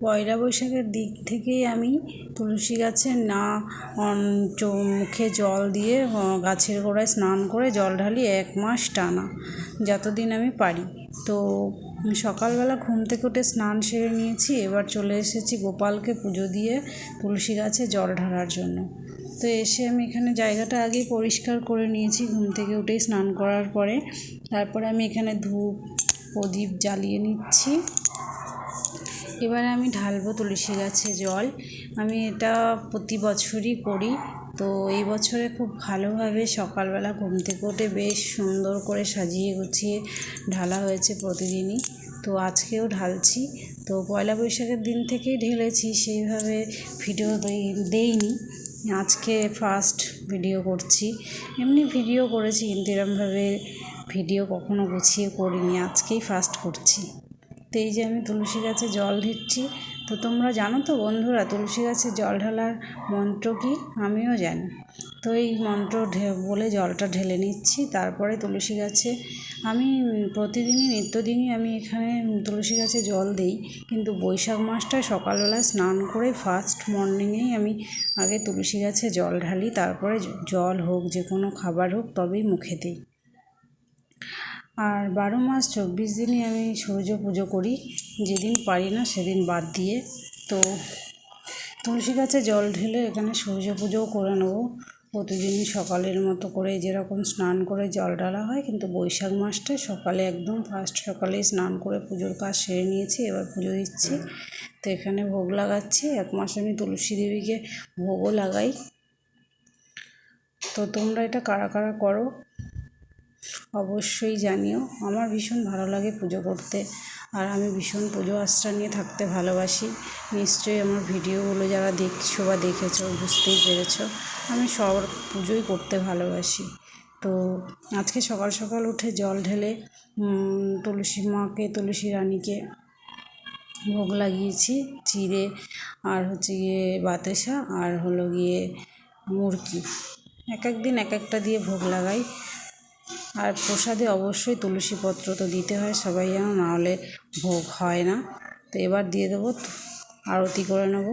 পয়লা বৈশাখের দিক থেকেই আমি তুলসী গাছে না মুখে জল দিয়ে গাছের গোড়ায় স্নান করে জল ঢালি এক মাস টানা, যতদিন আমি পারি। তো, সকালবেলা ঘুম থেকে উঠে স্নান সেরে নিয়েছি, এবার চলে এসেছি গোপালকে পুজো দিয়ে তুলসী গাছে জল ঢালার জন্য। তো এসে আমি এখানে জায়গাটা আগেই পরিষ্কার করে নিয়েছি, ঘুম থেকে উঠেই স্নান করার পরে। তারপরে আমি এখানে ধূপ, প্রদীপ জ্বালিয়ে নিচ্ছি। এবারে আমি ঢালবো তুলসী গাছে জল। আমি এটা প্রতি বছরই করি। তো এই বছরে খুব ভালোভাবে সকালবেলা ঘুম থেকে উঠে বেশ সুন্দর করে সাজিয়ে গুছিয়ে ঢালা হয়েছে প্রতিদিনই। তো আজকেও ঢালছি। তো পয়লা বৈশাখের দিন থেকেই ঢেলেছি, সেইভাবে ভিডিও দেইনি। আজকে ফার্স্ট ভিডিও করছি। এমনি ভিডিও করেছি, কিন্তু ভিডিও কখনো গুছিয়ে করিনি। আজকেই ফার্স্ট করছি। তো এই যে আমি তুলসী গাছে জল দিচ্ছি, তো তোমরা জানো তো বন্ধুরা, তুলসী গাছে জল ঢালার মন্ত্র কি? আমিও জানি। তো এই মন্ত্র ঢে, বলে জলটা ঢেলে নিচ্ছি, তারপরে তুলসী গাছে আমি প্রতিদিনই, নিত্যদিনই আমি এখানে তুলসী গাছে জল দিই, কিন্তু বৈশাখ মাসটায় সকালবেলা স্নান করে ফার্স্ট মর্নিংয়েই আমি আগে তুলসী গাছে জল ঢালি, তারপরে জল হোক, যে কোনো খাবার হোক, তবেই মুখে দিই। আর বারো মাস চব্বিশ দিনই আমি সূর্য পুজো করি। যেদিন পারি না সেদিন বাদ দিয়ে। তো তুলসী গাছে জল ঢেলে এখানে সূর্য পুজোও করে নেব। প্রতিদিন সকালের মতো করে যেরকম স্নান করে জল ঢালা হয়, কিন্তু বৈশাখ মাসটায় সকালে একদম ফার্স্ট সকালেই স্নান করে পুজোর কাজ সেরে নিয়েছি, এবার পুজো দিচ্ছি। তো এখানে ভোগ লাগাচ্ছি, এক মাস আমি তুলসী দেবীকে ভোগও লাগাই। তো তোমরা এটা কারা কারা করো? অবশ্যই জানিও। আমার ভীষণ ভালো লাগে পুজো করতে। আর আমি ভীষণ পুজো আশ্রা নিয়ে থাকতে ভালোবাসি। নিশ্চয়ই আমার ভিডিওগুলো যারা দেখছ বা দেখেছ, বুঝতেই পেরেছ। আমি সব পুজোই করতে ভালোবাসি। তো আজকে সকাল সকাল উঠে জল ঢেলে তুলসী মাকে, তুলসী রানীকে ভোগ লাগিয়েছি। চিড়ে আর হচ্ছে গিয়ে বাতাসা আর হলো গিয়ে মুরকি। এক এক দিন এক একটা দিয়ে ভোগ লাগাই। আর প্রসাদে অবশ্যই তুলসী পত্র তো দিতে হয় সবাই যেন না হলে ভোগ হয় না। তো এবার দিয়ে দেবো, আরতি করে নেব।